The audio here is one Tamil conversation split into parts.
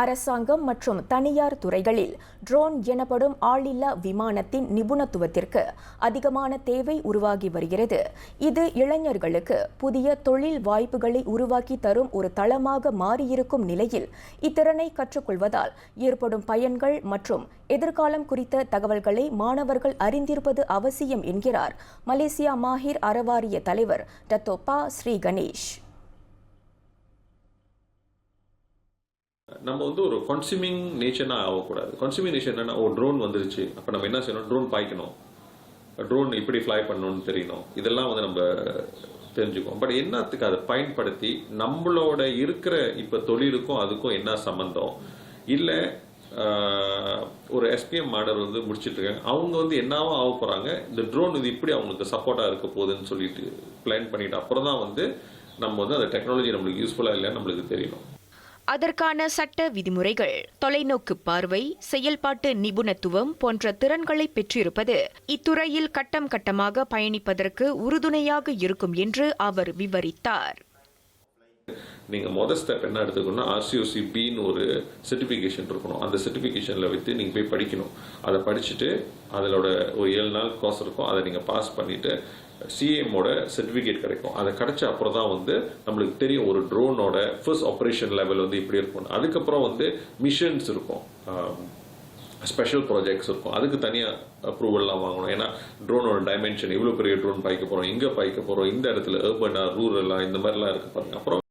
அரசாங்கம் மற்றும் தனியார் துறைகளில் ட்ரோன் எனப்படும் ஆளில்லா விமானத்தின் நிபுணத்துவத்திற்கு அதிகமான தேவை உருவாகி வருகிறது. இது இளைஞர்களுக்கு புதிய தொழில் வாய்ப்புகளை உருவாக்கி தரும் ஒரு தளமாக மாறியிருக்கும் நிலையில் இத்திறனை கற்றுக்கொள்வதால் ஏற்படும் பயன்கள் மற்றும் எதிர்காலம் குறித்த தகவல்களை மாணவர்கள் அறிந்திருப்பது அவசியம் என்கிறார் மலேசியா மாஹிர் அறவாரிய தலைவர் டத்தோபா ஸ்ரீ கணேஷ். நம்ம வந்து ஒரு கன்சியூமிங் நேச்சர்னா ஆகக்கூடாது. கன்சியூமிங் நேச்சர் என்னன்னா ஒரு ட்ரோன் வந்துருச்சு. அப்போ நம்ம என்ன செய்யணும்? ட்ரோன் பாய்க்கணும். ட்ரோன் இப்படி ஃப்ளை பண்ணணும்னு தெரியணும். இதெல்லாம் வந்து நம்ம தெரிஞ்சுக்குவோம். பட் என்னத்துக்கு அதை பயன்படுத்தி நம்மளோட இருக்கிற இப்போ தொழிலுக்கும் அதுக்கும் என்ன சம்மந்தம் இல்லை ஒரு எஸ்பிஎம் மாடல் வந்து முடிச்சிட்டு இருக்காங்க அவங்க வந்து என்னவோ ஆக போகிறாங்க இந்த ட்ரோன் இது இப்படி அவங்களுக்கு சப்போர்ட்டாக இருக்க போகுதுன்னு சொல்லிட்டு பிளான் பண்ணிட்டு அப்புறம் தான் வந்து நம்ம வந்து அந்த டெக்னாலஜி நம்மளுக்கு யூஸ்ஃபுல்லாக இல்லைன்னு நம்மளுக்கு தெரியணும். அதற்கான சட்ட விதிமுறைகள் தொலைநோக்கு பார்வை செயல்பாட்டு நிபுணத்துவம் போன்ற திறன்களை பெற்றிருப்பது இத்துறையில் கட்டம் கட்டமாக பயணிப்பதற்கு உறுதுணையாக இருக்கும் என்று அவர் விவரித்தார். நீங்கள் மொதல் ஸ்டெப் என்ன எடுத்துக்கணும்னா ஆர்சிஓசி பின்னு ஒரு சர்டிஃபிகேஷன் இருக்கணும். அந்த சர்டிஃபிகேஷனில் வைத்து நீங்கள் போய் படிக்கணும். அதை படிச்சுட்டு அதோட ஒரு ஏழு நாள் கோர்ஸ் இருக்கும். அதை நீங்கள் பாஸ் பண்ணிவிட்டு சிஎம்மோட சர்டிஃபிகேட் கிடைக்கும். அதை கிடைச்ச அப்புறம் தான் வந்து நம்மளுக்கு தெரியும் ஒரு ட்ரோனோட ஃபர்ஸ்ட் ஆப்ரேஷன் லெவல் வந்து இப்படி இருக்கும் அதுக்கப்புறம் வந்து மிஷன்ஸ் இருக்கும். ஸ்பெஷல் ப்ராஜெக்ட்ஸ் இருக்கும். அதுக்கு தனியாக அப்ரூவல்லாம் வாங்கணும். ஏன்னா ட்ரோனோட டைமென்ஷன் எவ்வளோ பெரிய ட்ரோன் பாய்க்க போகிறோம் எங்கே பாய்க்க போகிறோம் இந்த இடத்துல ஏர்பனா ரூரலா இந்த மாதிரிலாம் இருக்கு பாருங்க. அப்புறம்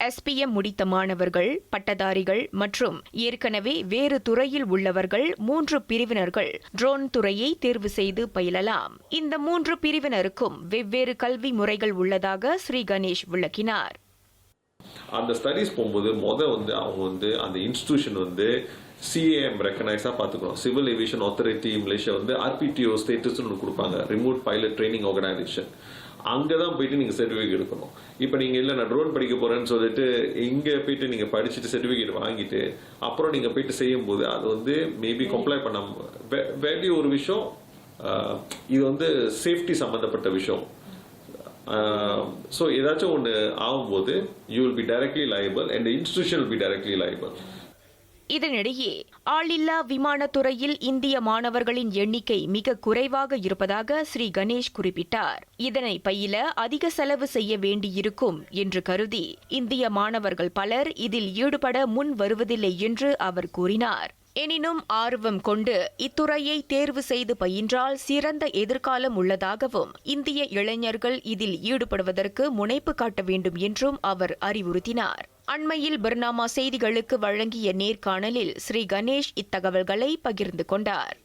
எஸ்பிஎம் முடித்த மாணவர்கள் பட்டதாரிகள் மற்றும் ஏற்கனவே வேறு துறையில் உள்ளவர்கள் மூன்று பிரிவினர்கள் ட்ரோன் துறையை தேர்வு செய்து பயிலலாம். இந்த மூன்று பிரிவினருக்கும் வெவ்வேறு கல்வி முறைகள் உள்ளதாக ஸ்ரீ கணேஷ் விளக்கினார். அந்த ஸ்டடீஸ் போகும்போது மொதல் வந்து அவங்க வந்து அந்த இன்ஸ்டிடியூஷன் வந்து சிஏஎம் ரெக்கனைஸாக பார்த்துக்கணும். சிவில் ஏவியேஷன் அத்தாரிட்டி மலேசியா வந்து ஆர்பிடிஓ ஸ்டேட்டஸ்னு ஒன்று கொடுப்பாங்க. ரிமோட் பைலட் ட்ரைனிங் ஆர்கனைசேஷன் அங்கே தான் போயிட்டு நீங்கள் சர்டிஃபிகேட் எடுக்கணும். இப்போ நீங்கள் இல்லை நான் ட்ரோன் படிக்க போகிறேன்னு சொல்லிட்டு இங்கே போயிட்டு நீங்கள் படிச்சுட்டு சர்டிஃபிகேட் வாங்கிட்டு அப்புறம் நீங்கள் போயிட்டு செய்யும்போது அது வந்து மேபி கம்ப்ளை பண்ண வேல்யூ ஒரு விஷயம் இது வந்து சேஃப்டி சம்மந்தப்பட்ட விஷயம். ஸோ ஏதாச்சும் ஒன்று ஆகும்போது you will be directly liable and institution will be directly liable இதனிடையே ஆளில்லா விமானத்துறையில் இந்திய மாணவர்களின் எண்ணிக்கை மிக குறைவாக இருப்பதாக ஸ்ரீ கணேஷ் குறிப்பிட்டார். இதனை பயில அதிக செலவு செய்ய வேண்டியிருக்கும் என்று கருதி இந்திய மாணவர்கள் பலர் இதில் ஈடுபட முன் வருவதில்லை என்று அவர் கூறினார். எனினும் ஆர்வம் கொண்டு இத்துறையை தேர்வு செய்து பயின்றால் சிறந்த எதிர்காலம் உள்ளதாகவும் இந்திய இளைஞர்கள் இதில் ஈடுபடுவதற்கு முனைப்பு காட்ட வேண்டும் என்றும் அவர் அறிவுறுத்தினார். அண்மையில் பர்னாமா செய்திகளுக்கு வழங்கிய நேர்காணலில் ஸ்ரீ கணேஷ் இத்தகவல்களை பகிர்ந்து கொண்டார்.